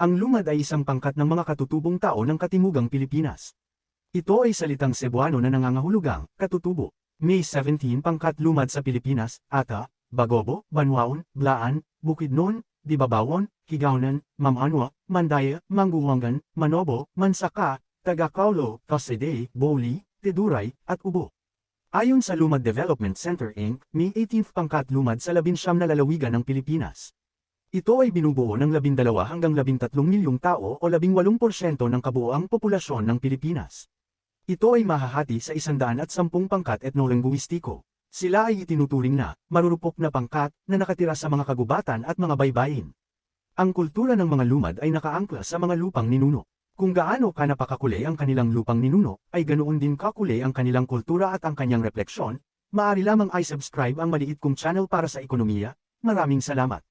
Ang lumad ay isang pangkat ng mga katutubong tao ng Katimugang Pilipinas. Ito ay salitang Cebuano na nangangahulugang, katutubo. May 17 pangkat lumad sa Pilipinas, Ata, Bagobo, Banwaon, Blaan, Bukidnon, Dibabawon, Higaunan, Mamanwa, Mandaya, Manguwangan, Manobo, Mansaka, Tagakaulo, Kasede, Boli, Tiduray, at Ubo. Ayon sa Lumad Development Center Inc., may 18th pangkat lumad sa labinsyam na lalawigan ng Pilipinas. Ito ay binubuo ng 12 hanggang 13 milyong tao o 18% ng kabuoang populasyon ng Pilipinas. Ito ay mahahati sa 110 pangkat etnolinguistiko. Sila ay itinuturing na, marurupok na pangkat, na nakatira sa mga kagubatan at mga baybayin. Ang kultura ng mga lumad ay nakaangkla sa mga lupang ninuno. Kung gaano ka napakakuli ang kanilang lupang ninuno, ay ganoon din kakuli ang kanilang kultura at ang kanyang refleksyon, maaari lamang ay subscribe ang maliit kong channel para sa ekonomiya. Maraming salamat.